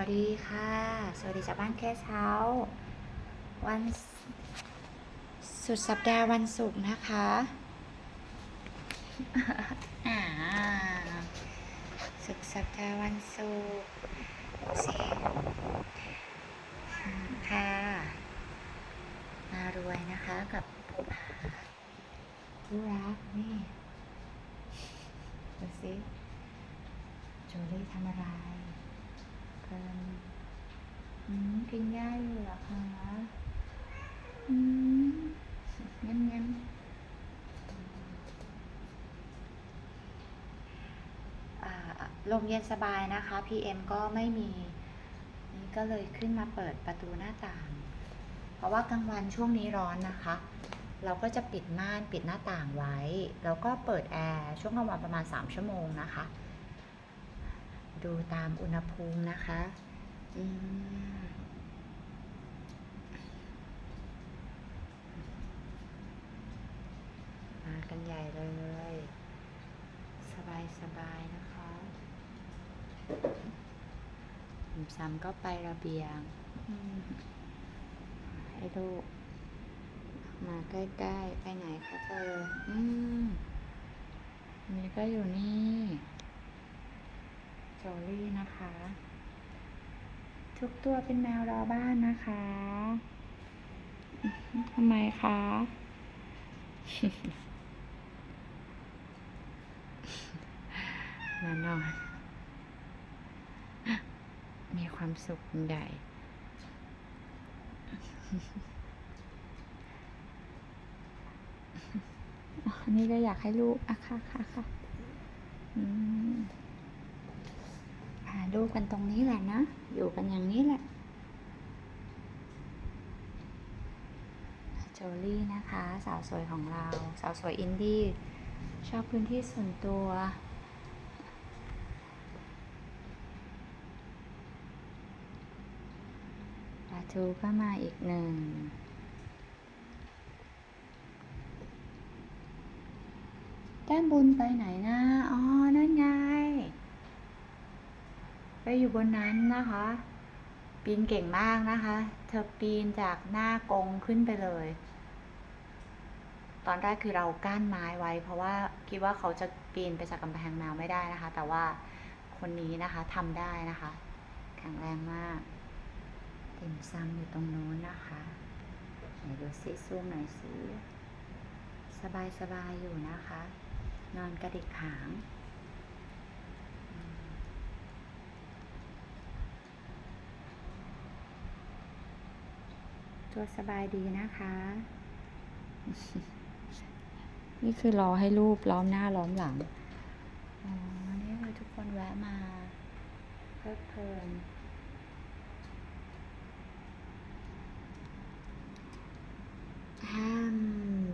วัสดีค่ะ สวัสดีจากบ้านแค่เช้า วันสุดสัปดาห์วันศุกร์นะคะอ่าสุดสัปดาห์วันศุกร์สิอืมค่ะมารวยนะคะกับภูผาผู้รักนี่ดูสิโจลี่ทำอะไร กันอืมกินหญ้ายเหรอคะอืมงั้นงั้นลมเย็นสบายนะคะ PM ก็ไม่มี นี่ก็เลยขึ้นมาเปิดประตูหน้าต่าง เพราะว่ากลางวันช่วงนี้ร้อนนะคะ เราก็จะปิดม่านปิดหน้าต่างไว้ แล้วก็เปิดแอร์ช่วงกลางวันประมาณ 3 ชั่วโมงนะคะ ดูตามอุณหภูมินะคะมมากันใหญ่เลยสบายสบายๆนะคะหนุ่มซ้ำก็ไประเบียงให้ลูกมาใกล้ๆ ไปไหนคะเธอ อืมนี่ก็อยู่นี่ ทุกตัวเป็นแมวรอบ้านนะคะทำไมคะมานอน มีความสุขใหญ่อันนี้ก็อยากให้ลูกอะค่ะค่ะค่ะอืม พาลูกกันตรงนี้แหละนะ อยู่กันอย่างนี้แหละโจลี่นะคะ สาวสวยของเรา สาวสวยอินดี้ชอบพื้นที่ส่วนตัวปลาทูก็มาอีกหนึ่งแต้มบุญไปไหนนะ อ๋อ นั่นไง ไปอยู่บนนั้นนะคะ ปีนเก่งมากนะคะ เธอปีนจากหน้ากงขึ้นไปเลย ตอนแรกคือเราก้านไม้ไว้ เพราะว่าคิดว่าเขาจะปีนไปจากกำแพงแมวไม่ได้นะคะ แต่ว่าคนนี้นะคะทำได้นะคะแข็งแรงมากเติ่มซ้ำอยู่ตรงนู้นนะคะไหนดูซิซูมหน่อยสิสบายสบายๆอยู่นะคะ นอนกระดิกหาง ตัวสบายดีนะคะ นี่คือรอให้รูปล้อมหน้าล้อมหลัง อ๋อ นี่คือทุกคนแวะมาเพลิดเพลินห้าม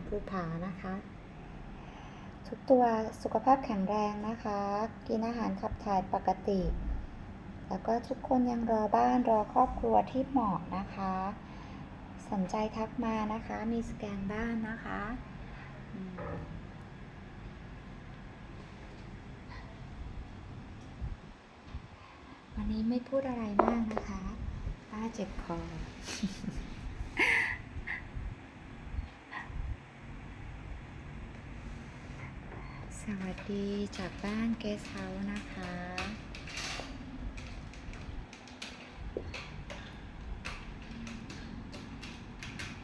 ภูผานะคะ ทุกตัวสุขภาพแข็งแรงนะคะ กินอาหารขับถ่ายปกติ แล้วก็ทุกคนยังรอบ้านรอครอบครัวที่เหมาะนะคะ สนใจทักมานะคะ มีสแกนบ้านนะคะวันนี้ไม่พูดอะไรมากนะคะ ป้าเจ็บคอ สวัสดีจากบ้านเกสเฮาส์นะคะ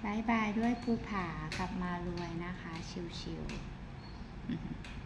บายบายด้วยภูผากลับมารวยนะคะ ชิวๆ